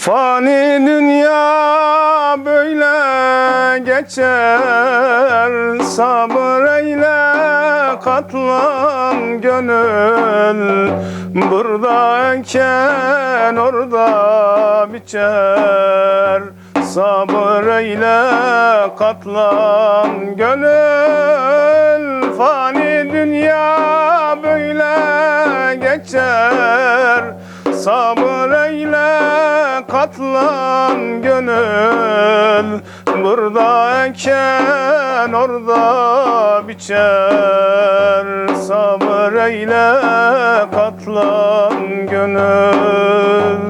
Fani dünya böyle geçer. Sabır katlan gönül. Burada eken orada biçer. Sabır katlan gönül. Fani dünya böyle geçer. Sabır katlan gönül. Burada eken orada biçer. Sabır eyle katlan gönül.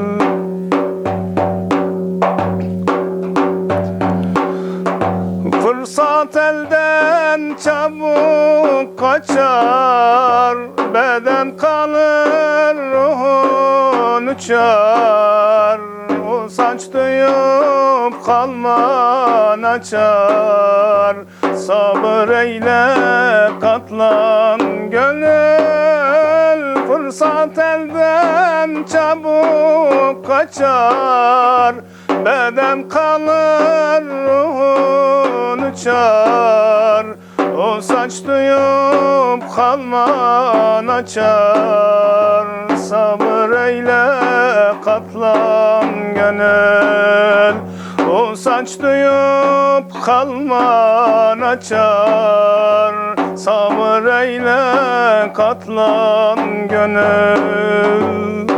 Fırsat elden çabuk kaçar Beden kalır ruhun uçar O saç duyup kalman açar. Sabır eyle katlan gönül. Fırsat elden çabuk kaçar. Beden kalır ruhun uçar. O saç duyup kalman açar. Sabır eyle katlan gönül. O saç duyup kalman açar. Sabır eyle katlan gönül.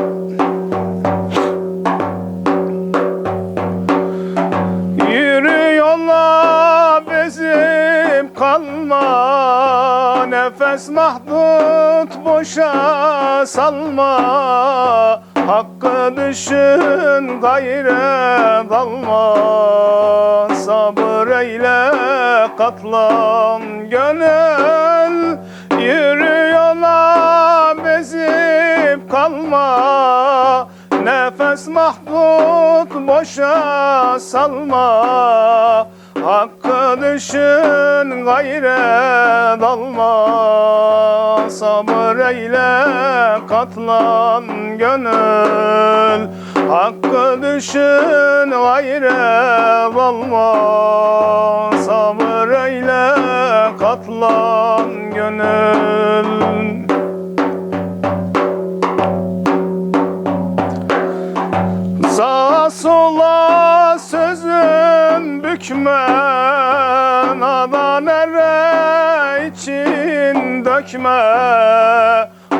Yürü yolla bezip kalma. Nefes mahdut boşa salma Hakkı düşün gayre dalma. Sabır eyle katlan gönül. Yürü yola bezip kalma. Nefes mahdut boşa salma Hakkı düşün gayre dalma Sabır eyle katlan gönül. Hakkı düşün gayre dalma Sabır eyle katlan gönül bükme Nadan ere için dökme.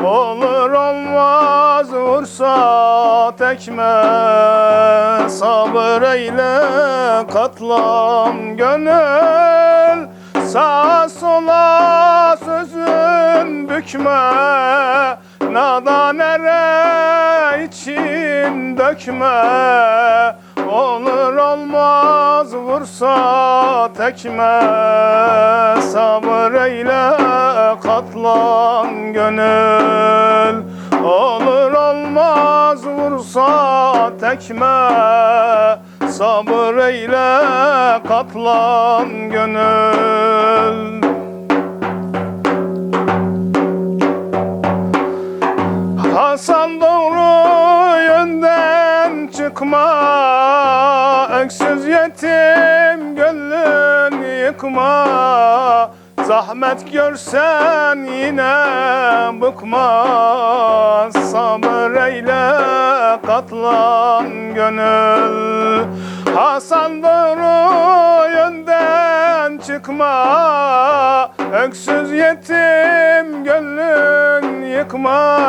Olur olmaz vursa tekme. Sabır eyle katlan gönül. Sağa sola sözün bükme. Nadan ere için dökme Olur olmaz vursa tekme Sabır eyle katlan gönül. Olur olmaz vursa tekme Sabır eyle katlan gönül çıkma Öksüz yetim gönlün yıkma. Zahmet görsen yine bıkma. Sabır eyle katlan gönül. Hasan doğru yönden çıkma. Öksüz yetim gönlün yıkma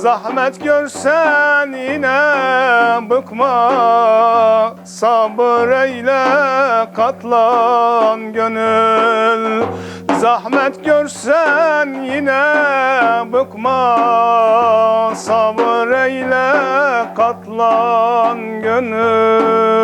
Zahmet görsen yine bıkma. Sabır eyle katlan gönül. Zahmet görsen yine bıkma. Sabır eyle katlan gönül